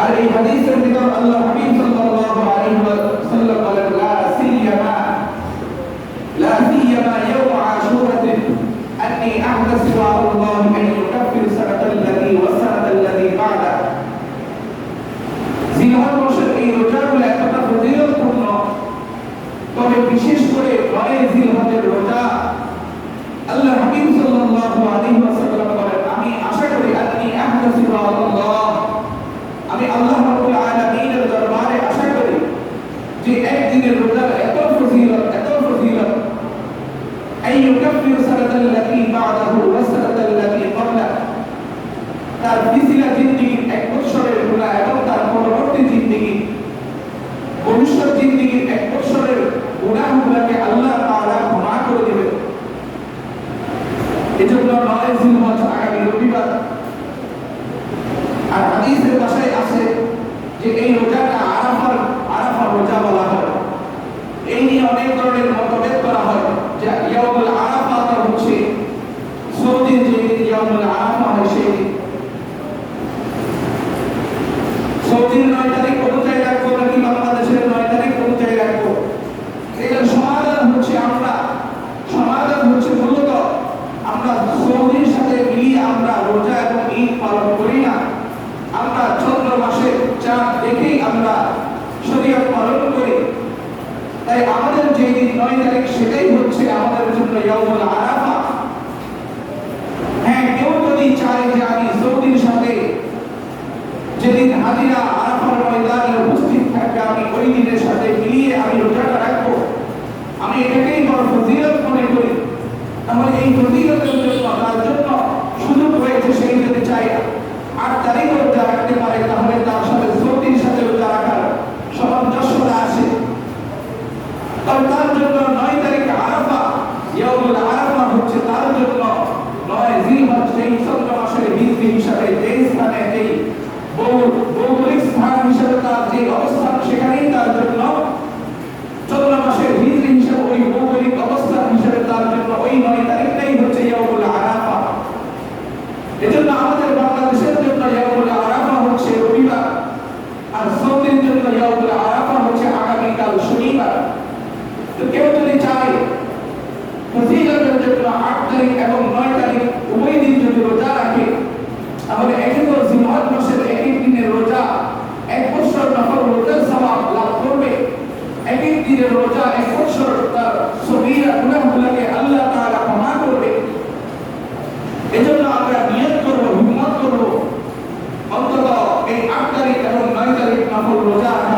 আর এই হাদিসের ভিতর আল্লাহ হাবিব সাল্লাল্লাহু আলাইহি ওয়াসাল্লাম বলেন লা সিয়ামা লা সিয়ামা ইয়াউম আশুরাতিন আন্নি আহদাসু ভবিষ্যৎ জিন্দিগির আর এই রোজাটা আরাফার আরাফার এই নিয়ে অনেক ধরনের মতভেদ করা হয় যে দিন সৌদির নয় তারিখ অনুযায়ী রাখব নাকি বাংলাদেশের নয় তারিখ অনুযায়ী রাখব এটার সমাধান হচ্ছে আমরা সমাধান হচ্ছে মূলত আমরা সৌদির সাথে মিলিয়ে আমরা রোজা এবং ঈদ পালন করি না আমরা চন্দ্র মাসে চাঁদ দেখেই আমরা শরীয়ত পালন করি তাই আমাদের যে দিন নয় তারিখ সেটাই হচ্ছে আমাদের জন্য ইয়াউমুল আরাফা। হ্যাঁ কেউ যদি চায় যে আমি সৌদির সাথে যেদিন হাজিরা আরাফার ময়দানে উপস্থিত থাকবে, আমি ওই দিনের সাথে মিলিয়ে আমি রোজাটা রাখব, আমি এটাকেই বড় ফজিলত মনে করি। তাহলে এই ফজিলতের জন্য, তার জন্য সুযোগ রয়েছে সেই যদি চাই আট তারিখ রাখতে পারে তাহলে তার সাথে সৌদির সাথে রোজা রাখার সামঞ্জস্যতা আছে তবে তার জন্য নয় তারিখ আরাফা, ইয়াউমুল আরাফা হচ্ছে তার জন্য নয় জিলহজ সেই চন্দ্র মাসের হিজরি হিসাবে যে স্থানে এই ভৌগোলিক স্থান হিসাবে তার যে অবস্থান সেখানেই তার জন্য চন্দ্র মাসের হিজরি হিসাবে, ওই ভৌগোলিক অবস্থান হিসাবে তার জন্য ওই নয় তারিখটাই হচ্ছে ইয়াউমুল আরাফা। এজন্য আমাদের বাংলাদেশের জন্য ইয়াউমুল আরাফা হচ্ছে রবিবার, আর সৌদির জন্য ইয়াউমুল আরাফা হচ্ছে আগামীকাল শনিবার তো কেউ যদি চায় ফজিলতের জন্য আট তারিখ এবং নয় তারিখ উভয় দিন যদি রোজা রাখে তাহলে একে তো জিলহজ মাসের এক এক দিনের রোজা এক বছর নফল রোজার সওয়াব লাভ করবে এক এক দিনের রোজা এক বছর তার সগীরা গুনাহগুলোকে আল্লাহ তাআলা ক্ষমা করবে এজন্য আমরা নিয়ত করব হিম্মত করব অন্তত এই আট তারিখ এবং নয় তারিখ নফল রোজা।